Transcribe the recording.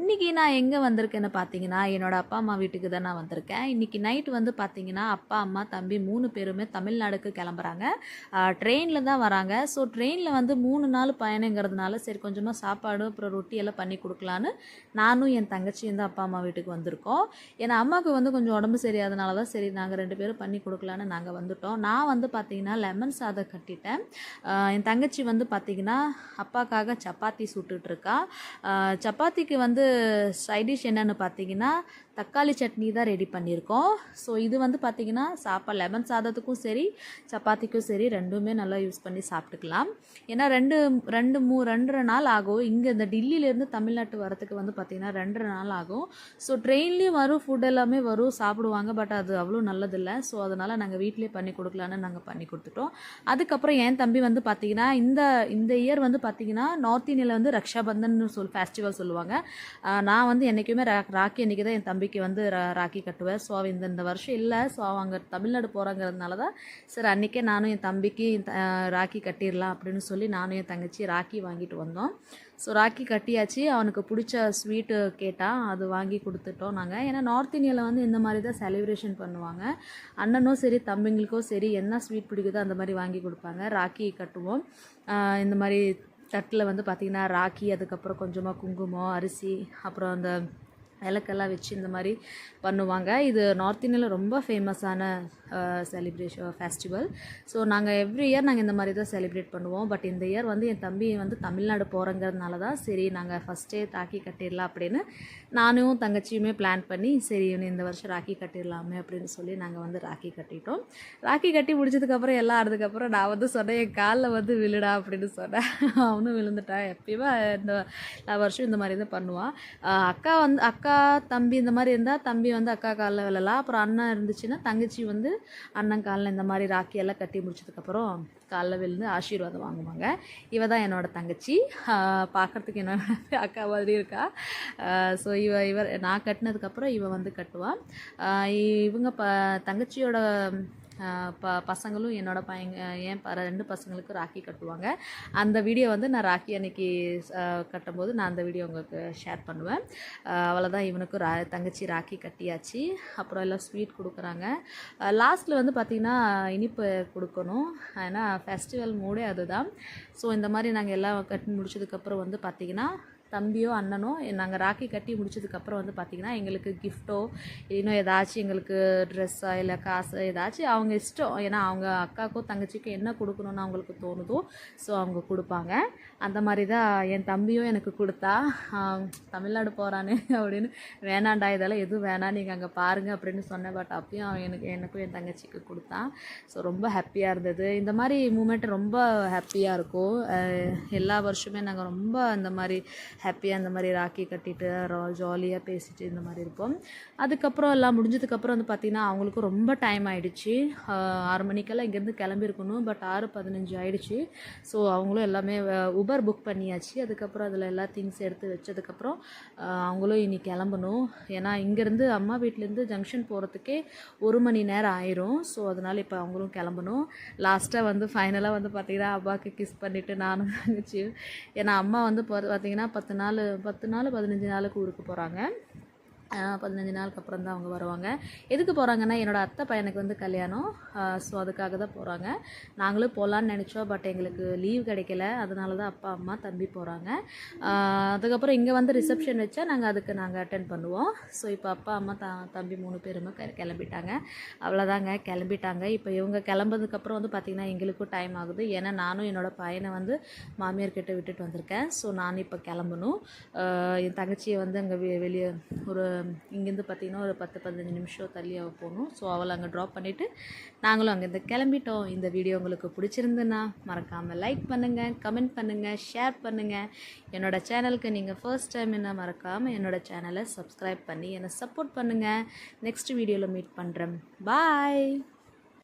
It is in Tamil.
இன்றைக்கி நான் எங்கே வந்திருக்கேன்னு பார்த்தீங்கன்னா என்னோடய அப்பா அம்மா வீட்டுக்கு தான் நான் வந்திருக்கேன். இன்றைக்கி நைட் வந்து பார்த்தீங்கன்னா அப்பா அம்மா தம்பி மூணு பேருமே தமிழ்நாடுக்கு கிளம்புறாங்க. ட்ரெயினில் தான் வராங்க. ஸோ ட்ரெயினில் வந்து மூணு நாள் பயணங்கிறதுனால சரி கொஞ்சமாக சாப்பாடு அப்புறம் ரொட்டி எல்லாம் பண்ணி கொடுக்கலான்னு நானும் என் தங்கச்சியும் தான் அப்பா அம்மா வீட்டுக்கு வந்திருக்கோம். ஏன்னா அம்மாவுக்கு வந்து கொஞ்சம் உடம்பு சரியாதனால தான் சரி நாங்கள் ரெண்டு பேரும் பண்ணி கொடுக்கலான்னு நாங்கள் வந்துட்டோம். நான் வந்து பார்த்தீங்கன்னா லெமன் சாதம் கட்டிட்டேன். என் தங்கச்சி வந்து பார்த்தீங்கன்னா அப்பாக்காக சப்பாத்தி சுட்டுட்ருக்கா சப்பாத்திக்கு வந்து சைடிஷ் என்னென்னு பார்த்தீங்கன்னா தக்காளி சட்னி தான் ரெடி பண்ணியிருக்கோம் ஸோ இது வந்து பார்த்தீங்கன்னா சாப்பாடு லெமன் சாதத்துக்கும் சரி சப்பாத்திக்கும் சரி ரெண்டுமே நல்லா யூஸ் பண்ணி சாப்பிட்டுக்கலாம். ஏன்னா ரெண்டு ரெண்டு மூ ரெண்டரை நாள் ஆகும். இங்கே இந்த டில்லியிலேருந்து தமிழ்நாட்டு வரத்துக்கு வந்து பார்த்திங்கன்னா ரெண்டரை நாள் ஆகும். ஸோ ட்ரெயின்லேயும் வரும் ஃபுட் எல்லாமே வரும் சாப்பிடுவாங்க. பட் அது அவ்வளோ நல்லதில்லை. ஸோ அதனால் நாங்கள் வீட்டிலே பண்ணி கொடுக்கலான்னு நாங்கள் பண்ணி கொடுத்துட்டோம். அதுக்கப்புறம் என் தம்பி வந்து பார்த்தீங்கன்னா இந்த இந்த இயர் வந்து பார்த்தீங்கன்னா நார்த் இந்தியாவில் வந்து ரக்ஷாபந்தன் சொல் ஃபெஸ்டிவல் சொல்லுவாங்க. நான் வந்து என்றைக்குமே ரா ராக்கி அன்றைக்கி தான் என் தம்பிக்கு வந்து ரா- ராக்கி கட்டுவேன். ஸோ இந்த இந்த வருஷம் இல்லை. ஸோ அவங்க தமிழ்நாடு போகிறாங்கிறதுனால தான் சரி அன்றைக்கே நானும் என் தம்பிக்கு த- ராக்கி கட்டிடலாம் அப்படின்னு சொல்லி நானும் என் தங்கச்சி ராக்கி வாங்கிட்டு வந்தோம். ஸோ ராக்கி கட்டியாச்சு. அவனுக்கு பிடிச்ச ஸ்வீட்டு கேட்டான் அது வாங்கி கொடுத்துட்டோம் நாங்கள் ஏன்னா நார்த் இந்தியாவில் வந்து இந்த மாதிரி தான் செலிப்ரேஷன் பண்ணுவாங்க. அண்ணனும் சரி தம்பிங்களுக்கும் சரி என்ன ஸ்வீட் பிடிக்குதோ அந்த மாதிரி வாங்கி கொடுப்பாங்க. ராக்கி கட்டுவோம். இந்த மாதிரி தட்டில் வந்து பார்த்திங்கன்னா ராக்கி அதுக்கப்புறம் கொஞ்சமாக குங்குமம் அரிசி அப்புறம் அந்த விளக்கெல்லாம் வச்சு இந்த மாதிரி பண்ணுவாங்க. இது நார்த் இந்தியாவில் ரொம்ப ஃபேமஸான செலிப்ரேஷன் ஃபெஸ்டிவல் ஸோ நாங்கள் எவ்ரி இயர் நாங்கள் இந்த மாதிரி தான் செலிப்ரேட் பண்ணுவோம். பட் இந்த இயர் வந்து என் தம்பி வந்து தமிழ்நாடு போகிறங்கிறதுனால தான் சரி நாங்கள் ஃபஸ்ட்டே ராக்கி கட்டிடலாம் அப்படின்னு நானும் தங்கச்சியுமே பிளான் பண்ணி சரி இந்த வருஷம் ராக்கி கட்டிடலாமே அப்படின்னு சொல்லி நாங்கள் வந்து ராக்கி கட்டிட்டோம். ராக்கி கட்டி முடிச்சதுக்கப்புறம் எல்லாம் ஆனதுக்கப்புறம் நான் வந்து சொன்னேன் என் காலில் வந்து விழுடா அப்படின்னு சொன்னேன். அவனும் விழுந்துட்டான். எப்பயுமே இந்த எல்லா வருஷம் இந்த மாதிரி தான் பண்ணுவான். அக்கா வந்து அக்கா அக்கா தம்பி இந்த மாதிரி இருந்தால் தம்பி வந்து அக்கா காலில் விழலாம். அப்புறம் அண்ணன் இருந்துச்சுன்னா தங்கச்சி வந்து அண்ணன் காலில் இந்த மாதிரி ராக்கி எல்லாம் கட்டி முடிச்சதுக்கப்புறம் காலில் விழுந்து ஆசீர்வாதம் வாங்குவாங்க. இவ தான் என்னோடய தங்கச்சி. பார்க்குறதுக்கு என்னோட அக்கா மாதிரி இருக்கா? ஸோ இவ இவர் நான் கட்டினதுக்கப்புறம் இவ வந்து கட்டுவாள் இவங்க ப தங்கச்சியோட ப பசங்களும் என்னோட பையங்க என் ப ரெண்டு பசங்களுக்கும் ராக்கி கட்டுவாங்க. அந்த வீடியோ வந்து நான் ராக்கி அன்னைக்கு கட்டும்போது நான் அந்த வீடியோ உங்களுக்கு ஷேர் பண்ணுவேன். அவ்வளோதான் இவனுக்கும் ரா தங்கச்சி ராக்கி கட்டியாச்சு. அப்புறம் எல்லாம் ஸ்வீட் கொடுக்குறாங்க. லாஸ்ட்டில் வந்து பார்த்திங்கன்னா இனிப்பு கொடுக்கணும். ஏன்னா ஃபெஸ்டிவல் மூடே அதுதான். ஸோ இந்த மாதிரி நாங்கள் எல்லாம் கட்டி முடிச்சதுக்கப்புறம் வந்து பார்த்திங்கன்னா தம்பியோ அண்ணனோ நாங்கள் ராக்கி கட்டி முடிச்சதுக்கப்புறம் வந்து பார்த்திங்கன்னா எங்களுக்கு கிஃப்ட்டோ இன்னும் ஏதாச்சும் எங்களுக்கு ட்ரெஸ்ஸோ இல்லை காசு ஏதாச்சும் அவங்க இஷ்டம். ஏன்னா அவங்க அக்காக்கோ தங்கச்சிக்கோ என்ன கொடுக்கணுன்னு அவங்களுக்கு தோணுதோ ஸோ அவங்க கொடுப்பாங்க. அந்த மாதிரி தான் என் தம்பியும் எனக்கு கொடுத்தா தமிழ்நாடு போகிறானே அப்படின்னு வேணாண்டா இதெல்லாம் எதுவும் வேணாம் நீங்கள் அங்கே பாருங்கள் அப்படின்னு சொன்னேன். பட் அப்பயும் அவன் எனக்கு எனக்கும் என் தங்கச்சிக்கு கொடுத்தான். ஸோ ரொம்ப ஹாப்பியாக இருந்தது. இந்த மாதிரி மூமெண்ட் ரொம்ப ஹாப்பியாக இருக்கும். எல்லா வருஷமே நாங்கள் ரொம்ப இந்த மாதிரி ஹாப்பியாக இந்த மாதிரி ராக்கி கட்டிட்டு ஜாலியாக பேசிட்டு இந்த மாதிரி இருப்போம். அதுக்கப்புறம் எல்லாம் முடிஞ்சதுக்கப்புறம் வந்து பார்த்திங்கன்னா அவங்களுக்கும் ரொம்ப டைம் ஆகிடுச்சு ஆறு மணிக்கெல்லாம் இங்கேருந்து கிளம்பியிருக்கணும் பட் ஆறு பதினஞ்சு ஆகிடுச்சு ஸோ அவங்களும் எல்லாமே உபர் புக் பண்ணியாச்சு. அதுக்கப்புறம் அதில் எல்லா திங்ஸ் எடுத்து வச்சதுக்கப்புறம் அவங்களும் இனி கிளம்பணும். ஏன்னா இங்கேருந்து அம்மா வீட்டிலேருந்து ஜங்ஷன் போகிறதுக்கே ஒரு மணி நேரம் ஆயிரும். ஸோ அதனால் இப்போ அவங்களும் கிளம்பணும். லாஸ்ட்டாக வந்து ஃபைனலாக வந்து பார்த்திங்கன்னா அப்பாவுக்கு கிஸ் பண்ணிவிட்டு நானும் தங்கச்சி ஏன்னா அம்மா வந்து பார்த்திங்கன்னா பத்து நாள் பத்து நாள் பதினஞ்சு நாளுக்கு ஊருக்கு போகிறாங்க பதினஞ்சு நாளுக்கு அப்புறம் தான் அவங்க வருவாங்க. எதுக்கு போகிறாங்கன்னா என்னோடய அத்தை பையனுக்கு வந்து கல்யாணம். ஸோ அதுக்காக தான் போகிறாங்க நாங்களும் போகலான்னு நினச்சோம் பட் எங்களுக்கு லீவ் கிடைக்கல. அதனால தான் அப்பா அம்மா தம்பி போகிறாங்க அதுக்கப்புறம் இங்கே வந்து ரிசப்ஷன் வச்சா நாங்கள் அதுக்கு நாங்கள் அட்டன் பண்ணுவோம். ஸோ இப்போ அப்பா அம்மா த தம்பி மூணு பேருமே க- கிளம்பிட்டாங்க. அவ்வளோதாங்க கிளம்பிட்டாங்க. இப்போ இவங்க கிளம்புறதுக்கப்புறம் வந்து பார்த்திங்கன்னா எங்களுக்கும் டைம் ஆகுது. ஏன்னா நானும் என்னோட பையனை வந்து மாமியார்கிட்ட விட்டுட்டு வந்திருக்கேன். ஸோ நானும் இப்போ கிளம்பணும். என் தங்கச்சியை வந்து அங்கே வெ வெளியே ஒரு இங்கேருந்து பார்த்திங்கன்னா ஒரு பத்து பதினஞ்சு நிமிஷம் தள்ளி அவள் போகணும். ஸோ அவளை அங்கே ட்ராப் பண்ணிவிட்டு நாங்களும் அங்கேருந்து கிளம்பிட்டோம். இந்த வீடியோ உங்களுக்கு பிடிச்சிருந்துன்னா மறக்காமல் லைக் பண்ணுங்கள் கமெண்ட் பண்ணுங்கள் ஷேர் பண்ணுங்கள் என்னோடய சேனலுக்கு நீங்கள் ஃபர்ஸ்ட் டைம் என்ன மறக்காமல் என்னோடய சேனலை சப்ஸ்கிரைப் பண்ணி என்னை சப்போர்ட் பண்ணுங்கள் நெக்ஸ்ட் வீடியோவில் மீட் பண்ணுறேன் பாய்